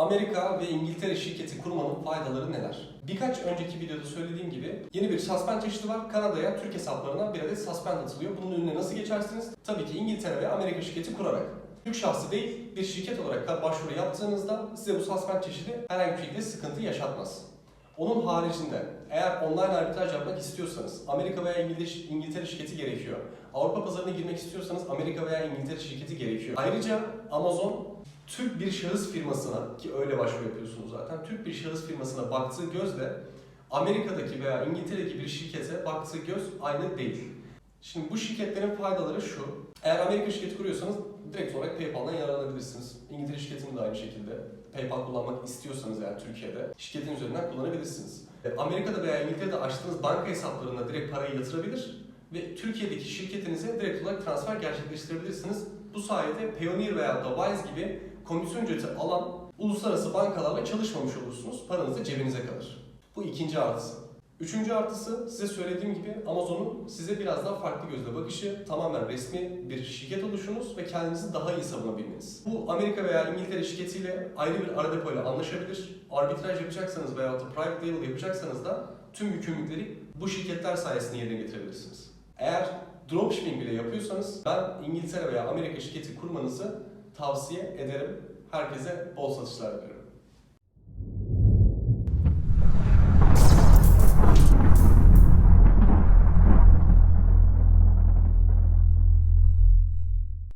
Amerika ve İngiltere şirketi kurmanın faydaları neler? Birkaç önceki videoda söylediğim gibi yeni bir suspend çeşidi var. Kanada'ya Türk hesaplarına bir adet suspend atılıyor. Bunun önüne nasıl geçersiniz? Tabii ki İngiltere ve Amerika şirketi kurarak. Türk şahsı değil, bir şirket olarak başvuru yaptığınızda size bu suspend çeşidi herhangi bir şekilde sıkıntı yaşatmaz. Onun haricinde eğer online arbitraj yapmak istiyorsanız Amerika veya İngiliz- İngiltere şirketi gerekiyor. Avrupa pazarına girmek istiyorsanız Amerika veya İngiltere şirketi gerekiyor. Ayrıca Amazon Türk bir şahıs firmasına ki öyle başvuru yapıyorsunuz zaten. Türk bir şahıs firmasına baktığı gözle Amerika'daki veya İngiltere'deki bir şirkete baktığı göz aynı değil. Şimdi bu şirketlerin faydaları şu. Eğer Amerika şirketi kuruyorsanız direkt olarak PayPal'dan yararlanabilirsiniz. İngiltere şirketinin de aynı şekilde. PayPal kullanmak istiyorsanız eğer Türkiye'de şirketin üzerinden kullanabilirsiniz. E, Amerika'da veya İngiltere'de açtığınız banka hesaplarına direkt parayı yatırabilir ve Türkiye'deki şirketinize direkt olarak transfer gerçekleştirebilirsiniz. Bu sayede Payoneer veya da Wise gibi komisyon ücreti alan uluslararası bankalarla çalışmamış olursunuz. Paranız da cebinize kalır. Bu ikinci artısı. Üçüncü artısı size söylediğim gibi Amazon'un size biraz daha farklı gözle bakışı, tamamen resmi bir şirket oluşunuz ve kendinizi daha iyi savunabilmeniz. Bu Amerika veya İngiltere şirketiyle ayrı bir ara depo ile anlaşabilir. Arbitraj yapacaksanız veya da private label yapacaksanız da tüm yükümlülükleri bu şirketler sayesinde yerine getirebilirsiniz. Eğer dropshipping bile yapıyorsanız ben İngiltere veya Amerika şirketi kurmanızı tavsiye ederim. Herkese bol satışlar diliyorum.